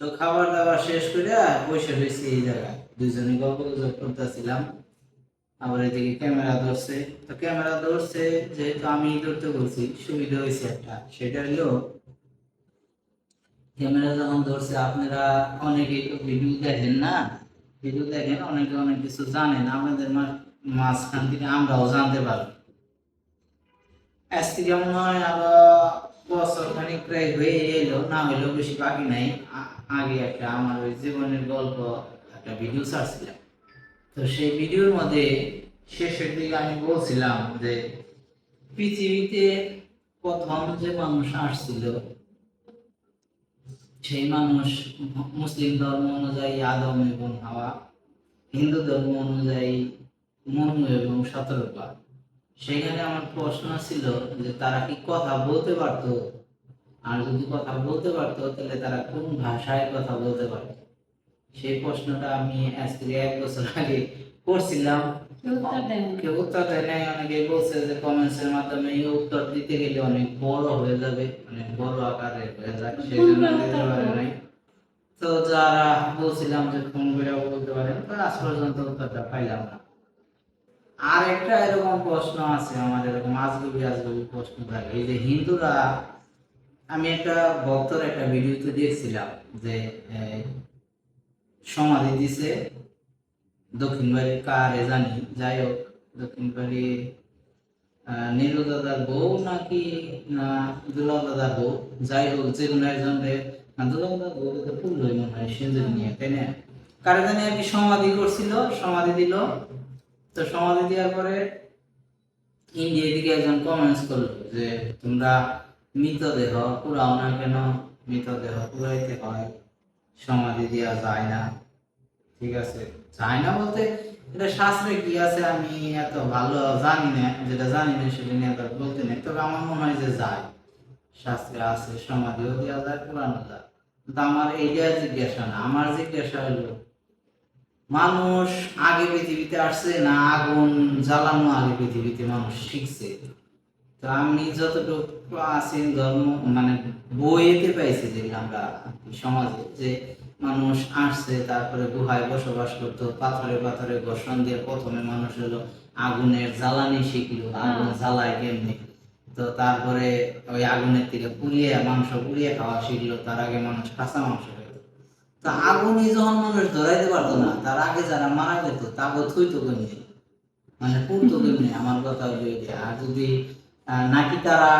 তো খাবার দাবার শেষ করে বসে রয়েছি এই জায়গায়। দুইজনে গল্প গুজব করতেছিলাম। আবার এদিকে ক্যামেরা ধরছে। তো ক্যামেরা ধরছে যেহেতু আমি ধরতে বলছি, সুবিধা হয়েছে একটা। সেটা হলো, ক্যামেরা যখন ধরছে, আপনারা অনেকে ভিডিও দেখেন না? ভিডিও দেখেন, অনেকে অনেক কিছু জানেন। আমাদের মাঝখান থেকে আমরাও জানতে পারব আজকে থেকে মনে হয় আরও বছর খানিক প্রায় হয়ে এলো, না হইলেও বেশি বাকি নাই। আগে একটা আমার ওই জীবনের গল্প, একটা ভিডিও ছাড়ছিলাম। তো সেই ভিডিওর মধ্যে শেষের দিকে আমি বলছিলাম যে, পৃথিবীতে প্রথম যে মানুষ আসছিল, সেই মানুষ মুসলিম ধর্ম অনুযায়ী আদম এবং হাওয়া, হিন্দু ধর্ম অনুযায়ী মনু এবং সতর্কা সেখানে আমার প্রশ্ন ছিল যে তারা কি কথা বলতে পারতো? আর যদি কথা বলতে পারতো তাহলে তারা কোন ভাষায় কথা বলতে পারতো? সেই প্রশ্নটা আমি আজ থেকে এক বছর আগে করছিলাম। কেউ উত্তর দেয় নাই। অনেকে বলছে যে কমেন্টস এর মাধ্যমে এই উত্তর দিতে গেলে অনেক বড় হয়ে যাবে অনেক বড় আকারে হয়ে যাবে সেই জন্য দিতে পারে নাই। তো যারা বলছিলাম যে ফোন করে বলতে পারেন তো আজ পর্যন্ত উত্তরটা পাইলাম না। আর একটা এরকম প্রশ্ন আছে এরকম আজগুবি প্রশ্ন থাকে। এই যে হিন্দুরা, আমি একটা ভক্তর একটা ভিডিওতে যে সমাধি দিছে দক্ষিণ বাড়ি কারে জানি, যাই হোক, দক্ষিণ বাড়ি নীলু দাদার বউ নাকি, না, দুলাল দাদার বউ, যাই হোক, যে কোনো একজন দুলাল দাদার বউ তো ফুল মনে হয় সিন্দুর নিয়ে, তাই না? কারে জানি সমাধি করছিল, সমাধি দিল তো সমাধি দেওয়ার পরে ইন্ডিয়া থেকে একজন কমেন্টস করল যে, তোমরা মৃতদেহ পুরাও না কেন? মৃতদেহ পুরাইতে হয়, সমাধি দেওয়া যায় না। ঠিক আছে। যায় না বলতে এটা শাস্ত্রে কি আছে আমি এত ভালো জানি না, যেটা জানি না সেটা নিয়ে তো বলতে নেই। তবে আমার মনে হয় যে যায়। শাস্ত্রে আছে, সমাধিও দেওয়া যায়, পুরানো যায়। কিন্তু আমার এইটা জিজ্ঞাসা না। আমার জিজ্ঞাসা হলো মানুষ আগে পৃথিবীতে আসছে না আগুন জ্বালানো আগে পৃথিবীতে মানুষ শিখছে তো আমি যতটুকু প্রাচীন ধর্ম মানে বইয়েতে পাইছি যে আমরা সমাজে যে মানুষ আসছে তারপরে গুহায় বসবাস করতো পাথরে পাথরে ঘর্ষণ দিয়ে প্রথমে মানুষ হলো আগুনের জ্বালানি শিখলো আগুন জ্বালায় কেমনি? তো তারপরে ওই আগুনের থেকে পুড়িয়ে মাংস পুড়িয়ে খাওয়া শিখলো তার আগে মানুষ কাঁচা মাংস তো আগুনই যখন মানুষ ধরাইতে পারতো না তার আগে যারা মারা যেত তাকে থুইতো কেমনি? মানে পুড়তো কেমনি? আমার কথা হলো এটা। আর যদি নাকি তারা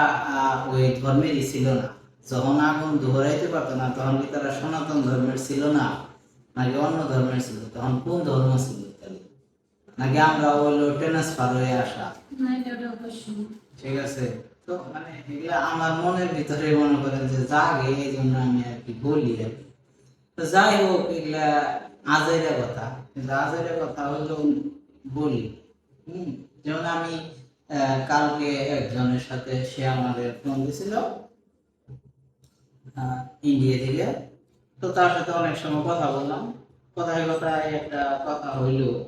ওই ধর্মেরই ছিল না। যখন আগুন ধরাইতে পারতো না তখন কি তারা সনাতন ধর্মের ছিল না? নাকি অন্য ধর্মের ছিল? তখন কোন ধর্ম ছিল নাকি আমরা হইল ট্রান্সফার হয়ে আসা? ঠিক আছে। তো মানে এগুলা আমার মনের ভিতরে মনে করেন যে জাগে এই জন্য আমি আর কি বলি আর কি। যাই হোক, এগুলা কথা। কিন্তু আজের কথা হলো বলি। হম? যেমন আমি কালকে একজনের সাথে সে আমাদের ফোন দিছিল ইন্ডিয়া থেকে। তো তার সাথে অনেক সময় কথা বললাম। কথায় কথায় একটা কথা হইল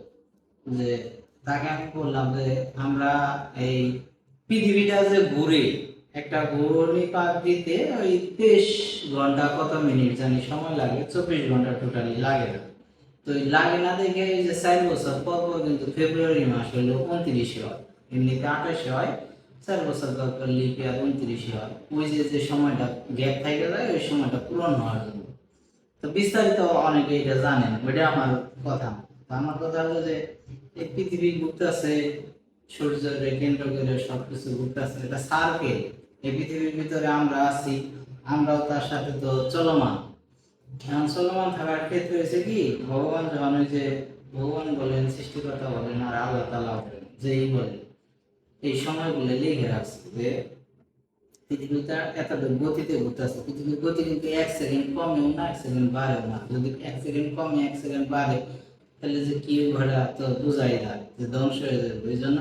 যে, তাকে আমি বললাম যে, আমরা এই পৃথিবীটা যে ঘুরে একটা ঘূর্ণি পাক দিতে ওই তেইশ ঘণ্টা কত মিনিট জানি, সময় লাগে, চব্বিশ ঘণ্টা টোটালি লাগে না। তো লাগে না দেখে এই যে চার বছর পর পর কিন্তু ফেব্রুয়ারি মাস হলো উনত্রিশে হয়, এমনিতে আঠাশে হয়, চার বছর পর পর লিপ ইয়ার উনত্রিশে হয়। ওই যে যে সময়টা গ্যাপ থেকে যায়, ওই সময়টা পূরণ হওয়ার জন্য। তো বিস্তারিত অনেকে এটা জানেন, ওইটা আমার কথা। আমার কথা হলো যে, এই পৃথিবী ঘুরতেছে সূর্যের কেন্দ্র করে সবকিছু এটা সার্কেল এই পৃথিবীর ভিতরে আমরা আছি, আমরাও তার সাথে তো চলমান। এখন চলমান থাকার ক্ষেত্রে হয়েছে কি, ভগবান যখন ওই যে ভগবান বলেন, সৃষ্টিকর্তা বলেন আর আল্লাহ তালা বলেন, যেই এই সময়গুলো রাখছে যে গতিতে ঘুরতেছে। পৃথিবীর গতি কিন্তু এক সেকেন্ড কমেও না, এক সেকেন্ড বাড়েও না। যদি এক সেকেন্ড কমে, এক সেকেন্ড বাড়ে, তাহলে যে কি ঘোড়া তো বোঝাই যায় যে ধ্বংস হয়ে যাবে, ওই জন্য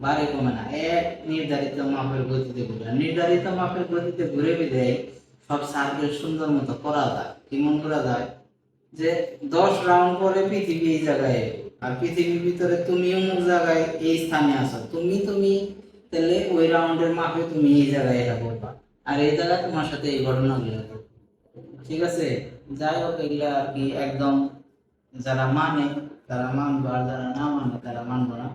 বাড়ে কমে এক নির্ধারিত মাপের গতিতে ঘুরে। নির্ধারিত মাপের গতিতে ঘুরে বিদায় সব সার্কেল সুন্দর মতো করা যায়। কেমন করা যায়? যে দশ রাউন্ড পরে পৃথিবী এই জায়গায় আর পৃথিবীর ভিতরে তুমি অমুক জায়গায় এই স্থানে আছো। তুমি তুমি, তাহলে ওই রাউন্ডের মাপে তুমি এই জায়গায় এটা করবা। আর এই জায়গায় তোমার সাথে এই ঘটনাগুলো ঘটবে। ঠিক আছে? যাই হোক, এগুলা আর কি একদম যারা মানে তারা মানবো, আর যারা না মানে তারা মানবো না।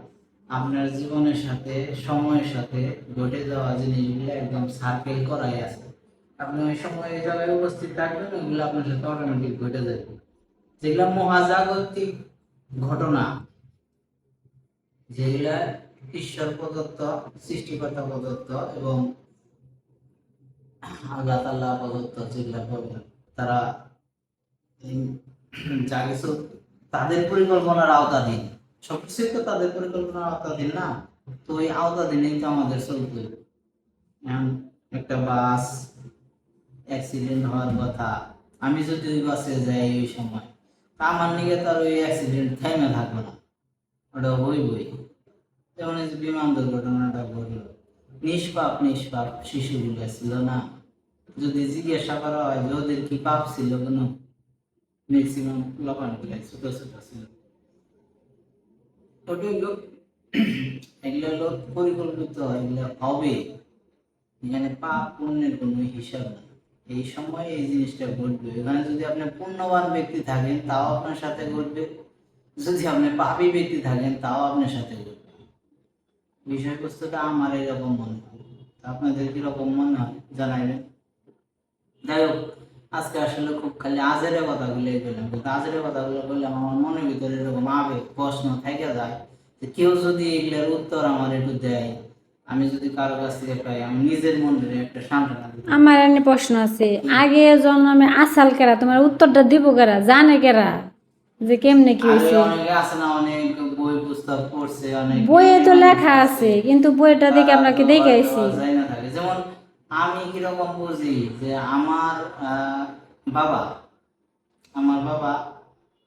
আপনার জীবনের সাথে, সময়ের সাথে ঘটে যাওয়া জিনিসগুলো একদম সার্কেল করাই আছে। আপনি ওই সময় এই জায়গায় উপস্থিত থাকবেন ওগুলো আপনার সাথে অটোমেটিক ঘটে যাবে। যেগুলো মহাজাগতিক ঘটনা, যেগুলা ঈশ্বর প্রদত্ত, সৃষ্টিকর্তা প্রদত্ত এবং আল্লাহ তাল্লাহ প্রদত্ত যেগুলা তারা যা কিছু তাদের পরিকল্পনার আওতাধীন। সবকিছু তো তাদের পরিকল্পনার আওতাধীন না। তো ওই আওতাধীনেই তো আমাদের চলতে একটা বাস অ্যাক্সিডেন্ট হওয়ার কথা। আমি যদি ওই বাসে যাই ওই সময়, তা আমার নিকে তার ওই অ্যাক্সিডেন্ট থাইমে থাকবে না। ওটা হইবই। যেমন বিমান দুর্ঘটনাটা ঘটলো। নিষ্পাপ নিষ্পাপ শিশুগুলো ছিল না। যদি জিজ্ঞাসা করা হয় যে ওদের কি পাপ ছিল কোনো? ম্যাক্সিমাম লপানগুলো ছোটো ছোটো ছিল। এগুলো হলো পরিকল্পিত, এগুলো হবে। এখানে পাপ পুণ্যের কোনো হিসাব নেই। এই সময় এই জিনিসটা ঘটবে। এখানে যদি আপনি পুণ্যবান ব্যক্তি থাকেন, তাও আপনার সাথে ঘটবে। যদি আপনি পাপী ব্যক্তি থাকেন, তাও আপনার সাথে ঘটবে। বিষয়বস্তুটা আমার এরকম মনে হয়। আপনাদের কীরকম মনে হয়? জানাইবেন। যাই হোক। আজকে আসলে খুব খালি আজের কথাগুলো বললাম কিন্তু আজের কথাগুলো বললাম আমার মনের ভিতরে এরকম আবেগ প্রশ্ন থেকে যায় যে কেউ যদি এগুলোর উত্তর আমার একটু দেয় আমি যদি কারও কাছ থেকে পাই আমি নিজের একটা সান্ত্বনা আমার এনে প্রশ্ন আছে আগে জন্মে আসাল কেরা? তোমার উত্তরটা দিব কেরা? জানে কেরা? যে কেমনে কি হয়েছে? অনেকে আছে না অনেক বই পুস্তক পড়ছে অনেক বইয়ে তো লেখা আছে কিন্তু বইটা দেখে আমরা কি দেখে আইছি। যেমন আমি কীরকম বুঝি যে আমার বাবা আমার বাবা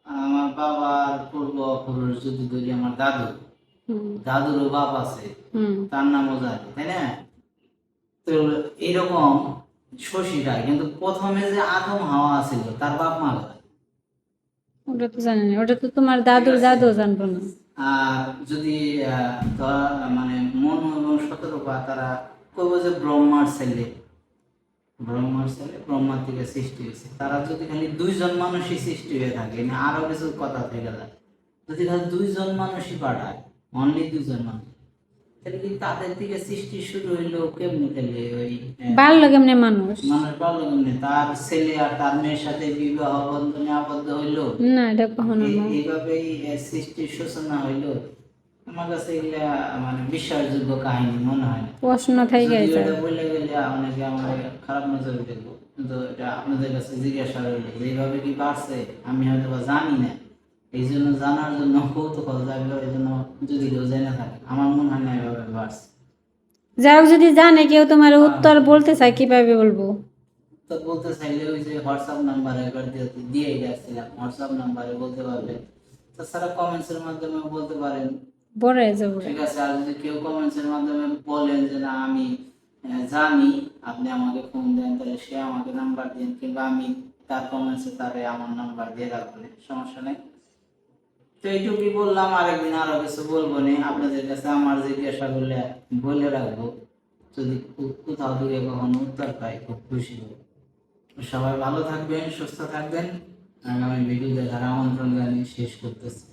আমার বাবার পূর্বপুরুষ যদি ধরি আমার দাদু দাদুরও বাপ আছে তার নামও জানি তাই না? তো এরকম শশী রায় কিন্তু প্রথমে যে আদম হাওয়া ছিল তার বাপ মা? ওটা তো জানি না ওটা তো তোমার দাদুর দাদু জানব না। আর যদি মানে মন এবং সতর্কতা তারা কইব যে ব্রহ্মার ছেলে। ব্রহ্মার ছেলে ব্রহ্মার থেকে সৃষ্টি হয়েছে। তারা যদি খালি দুইজন মানুষই সৃষ্টি হয়ে থাকে আরও কিছু কথা থেকে যায়। যদি খালি দুইজন মানুষই পাঠায় অনলি দুইজন মানুষ তাহলে কি তাদের থেকে সৃষ্টি শুরু হইল কেমনি তাহলে ওই আহ, বাড়লো কেমনে মানুষ? মানুষ কেমনি? তার ছেলে আর তার মেয়ের সাথে বিবাহ বন্ধনে আবদ্ধ হইল? না এটা কখনো এইভাবেই সৃষ্টির সূচনা হইল? আমার কাছে এগুলা মানে বিশ্বাসযোগ্য কাহিনী মনে হয় প্রশ্ন থেকে গেছে। এটা বলে গেলে অনেকে আমার খারাপ নজরে দেখব। কিন্তু এটা আপনাদের কাছে জিজ্ঞাসা রইল যে কি বাড়ছে আমি হয়তো বা জানি না। এই জন্য জানার জন্য কৌতূহল জাগলো এই জন্য যদি কেউ জেনে থাকে আমার মনে হয় না এভাবে বাড়ছে যাই হোক যদি জানে কেউ তোমার উত্তর বলতে চায় কীভাবে বলব? তো বলতে চাইলে ওই যে হোয়াটসঅ্যাপ নাম্বারে একবার দিয়ে যাচ্ছিলাম। হোয়াটসঅ্যাপ নাম্বারে বলতে পারবেন তাছাড়া কমেন্টসের মাধ্যমে বলতে পারেন। ঠিক আছে, আর যদি কেউ মাধ্যমে বলেন যে, না, আমি জানি, আপনি আমাকে ফোন দেন, তাহলে সে আমাকে নাম্বার দিন, কিংবা আমি তার তারে আমার নাম্বার দিয়ে সমস্যা নেই। তো এইটুকুই বললাম, আরেকদিন আরও কিছু বলব নি। আপনাদের কাছে আমার জিজ্ঞাসা করলে বলে রাখব। যদি কোথাও দূরে কখনো উত্তর পাই, খুব খুশি হব। সবাই ভালো থাকবেন, সুস্থ থাকবেন। আগামী ভিডিও দেখার আমন্ত্রণ জানিয়ে শেষ করতেছি।